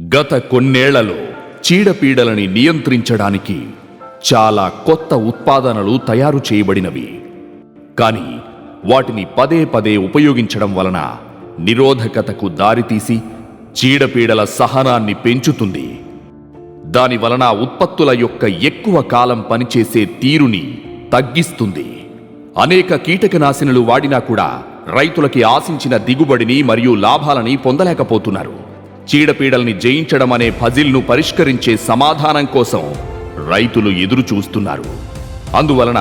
గత కొన్నేళ్ళలో చీడపీడలని నియంత్రించడానికి చాలా కొత్త ఉత్పాదనలు తయారు చేయబడినవి. కానీ వాటిని పదే పదే ఉపయోగించడం వలన నిరోధకతకు దారితీసి చీడపీడల సహనాన్ని పెంచుతుంది. దాని వలన ఉత్పత్తుల యొక్క ఎక్కువ కాలం పనిచేసే తీరుని తగ్గిస్తుంది. అనేక కీటకనాశినులు వాడినా కూడా రైతులకి ఆశించిన దిగుబడిని మరియు లాభాలని పొందలేకపోతున్నారు. చీడపీడల్ని జయించడం అనే పజిల్ను పరిష్కరించే సమాధానం కోసం రైతులు ఎదురు చూస్తున్నారు అందువలన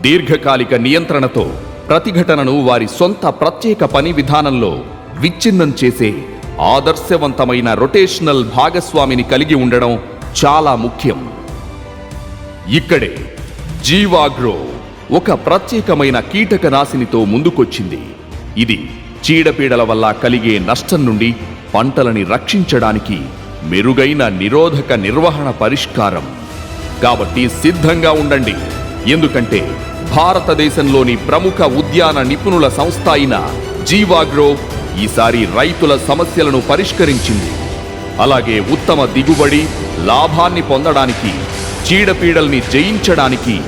దీర్ఘకాలిక నియంత్రణతో ప్రతిఘటనను వారి సొంత ప్రత్యేక పని విధానంలో విచ్ఛిన్నం చేసే ఆదర్శవంతమైన రొటేషనల్ భాగస్వామిని కలిగి ఉండడం చాలా ముఖ్యం. ఇక్కడే జీవాగ్రో ఒక ప్రత్యేకమైన కీటకనాశినితో ముందుకొచ్చింది. ఇది చీడపీడల వల్ల కలిగే నష్టం నుండి పంటలని రక్షించడానికి మెరుగైన నిరోధక నిర్వహణ పరిష్కారం. కాబట్టి సిద్ధంగా ఉండండి. ఎందుకంటే భారతదేశంలోని ప్రముఖ ఉద్యాన నిపుణుల సంస్థ అయిన జీవాగ్రో ఈసారి రైతుల సమస్యలను పరిష్కరించింది. అలాగే ఉత్తమ దిగుబడి లాభాన్ని పొందడానికి చీడపీడల్ని జయించడానికి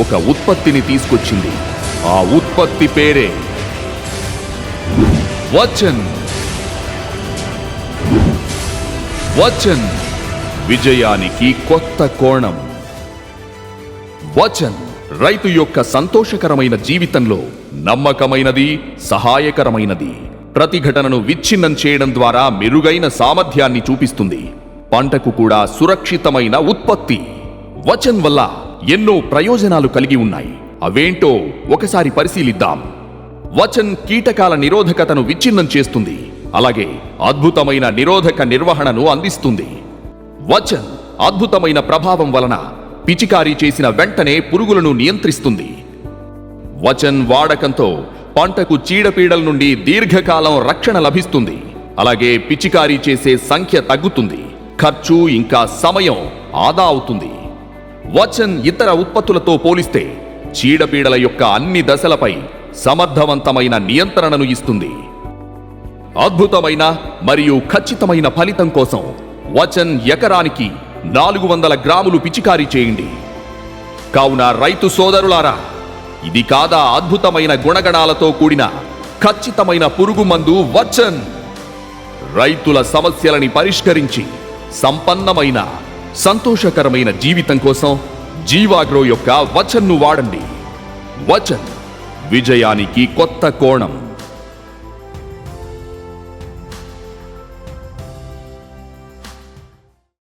ఒక ఉత్పత్తిని తీసుకొచ్చింది. ఆ ఉత్పత్తి పేరే వచన్. వచన్. విజయానికి కొత్త కోణం. వచన్ రైతు యొక్క సంతోషకరమైన జీవితంలో నమ్మకమైనది సహాయకరమైనది. ప్రతిఘటనను విచ్ఛిన్నం చేయడం ద్వారా మెరుగైన సామర్థ్యాన్ని చూపిస్తుంది. పంటకు కూడా సురక్షితమైన ఉత్పత్తి. వచన్ వల్ల ఎన్నో ప్రయోజనాలు కలిగి ఉన్నాయి. అవేంటో ఒకసారి పరిశీలిద్దాం. వచన్ కీటకాల నిరోధకతను విచ్ఛిన్నం చేస్తుంది. అలాగే అద్భుతమైన నిరోధక నిర్వహణను అందిస్తుంది. వచన్ అద్భుతమైన ప్రభావం వలన పిచికారీ చేసిన వెంటనే పురుగులను నియంత్రిస్తుంది. వచన్ వాడకంతో పంటకు చీడపీడల నుండి దీర్ఘకాలం రక్షణ లభిస్తుంది. అలాగే పిచికారీ చేసే సంఖ్య తగ్గుతుంది. ఖర్చు ఇంకా సమయం ఆదా అవుతుంది. వచన్ ఇతర ఉత్పత్తులతో పోలిస్తే చీడపీడల యొక్క అన్ని దశలపై సమర్థవంతమైన నియంత్రణను ఇస్తుంది. అద్భుతమైన మరియు ఖచ్చితమైన ఫలితం కోసం వచన్ ఎకరానికి నాలుగు వందల గ్రాములు పిచికారీ చేయండి. కావున రైతు సోదరులారా ఇది కాదా అద్భుతమైన గుణగణాలతో కూడిన ఖచ్చితమైన పురుగు మందు వచన్. రైతుల సమస్యలని పరిష్కరించి సంపన్నమైన సంతోషకరమైన జీవితం కోసం జీవాగ్రో యొక్క వచన్ను వాడండి. వచన్ విజయానికి కొత్త కోణం.